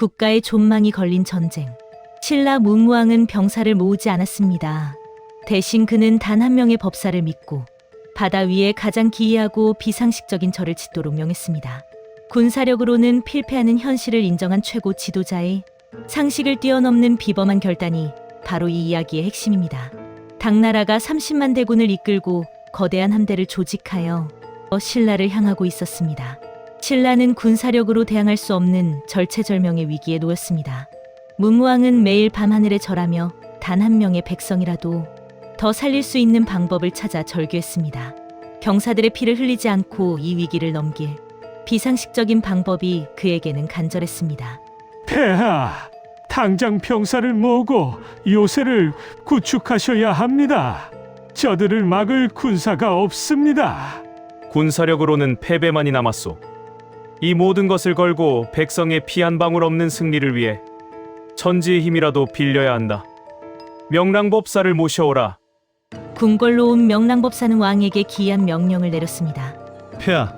국가의 존망이 걸린 전쟁. 신라 문무왕은 병사를 모으지 않았습니다. 대신 그는 단 한 명의 법사를 믿고 바다 위에 가장 기이하고 비상식적인 절을 짓도록 명했습니다. 군사력으로는 필패하는 현실을 인정한 최고 지도자의 상식을 뛰어넘는 비범한 결단이 바로 이 이야기의 핵심입니다. 당나라가 30만 대군을 이끌고 거대한 함대를 조직하여 신라를 향하고 있었습니다. 신라는 군사력으로 대항할 수 없는 절체절명의 위기에 놓였습니다. 문무왕은 매일 밤하늘에 절하며 단 한 명의 백성이라도 더 살릴 수 있는 방법을 찾아 절규했습니다. 병사들의 피를 흘리지 않고 이 위기를 넘길 비상식적인 방법이 그에게는 간절했습니다. 폐하, 당장 병사를 모으고 요새를 구축하셔야 합니다. 저들을 막을 군사가 없습니다. 군사력으로는 패배만이 남았소. 이 모든 것을 걸고 백성의 피 한 방울 없는 승리를 위해 천지의 힘이라도 빌려야 한다. 명랑법사를 모셔오라. 궁궐로 온 명랑법사는 왕에게 기이한 명령을 내렸습니다. 폐하,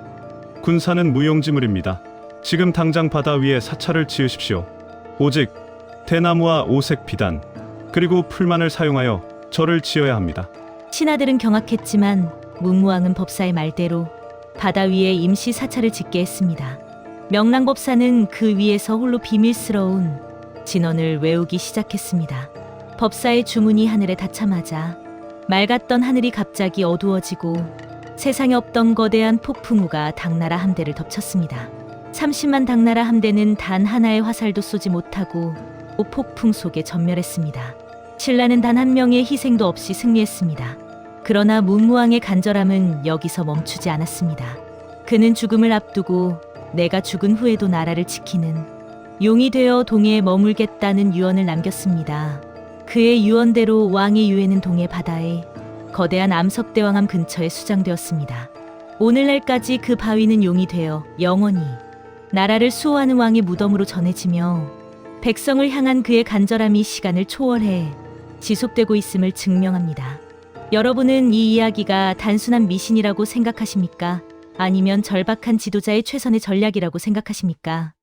군사는 무용지물입니다. 지금 당장 바다 위에 사찰을 지으십시오. 오직 대나무와 오색 비단 그리고 풀만을 사용하여 절을 지어야 합니다. 신하들은 경악했지만 문무왕은 법사의 말대로 바다 위에 임시 사찰을 짓게 했습니다. 명랑법사는 그 위에서 홀로 비밀스러운 진언을 외우기 시작했습니다. 법사의 주문이 하늘에 닿자마자 맑았던 하늘이 갑자기 어두워지고 세상에 없던 거대한 폭풍우가 당나라 함대를 덮쳤습니다. 30만 당나라 함대는 단 하나의 화살도 쏘지 못하고 폭풍 속에 전멸했습니다. 신라는 단 한 명의 희생도 없이 승리했습니다. 그러나 문무왕의 간절함은 여기서 멈추지 않았습니다. 그는 죽음을 앞두고 내가 죽은 후에도 나라를 지키는 용이 되어 동해에 머물겠다는 유언을 남겼습니다. 그의 유언대로 왕의 유해는 동해 바다에 거대한 암석대왕암 근처에 수장되었습니다. 오늘날까지 그 바위는 용이 되어 영원히 나라를 수호하는 왕의 무덤으로 전해지며 백성을 향한 그의 간절함이 시간을 초월해 지속되고 있음을 증명합니다. 여러분은 이 이야기가 단순한 미신이라고 생각하십니까? 아니면 절박한 지도자의 최선의 전략이라고 생각하십니까?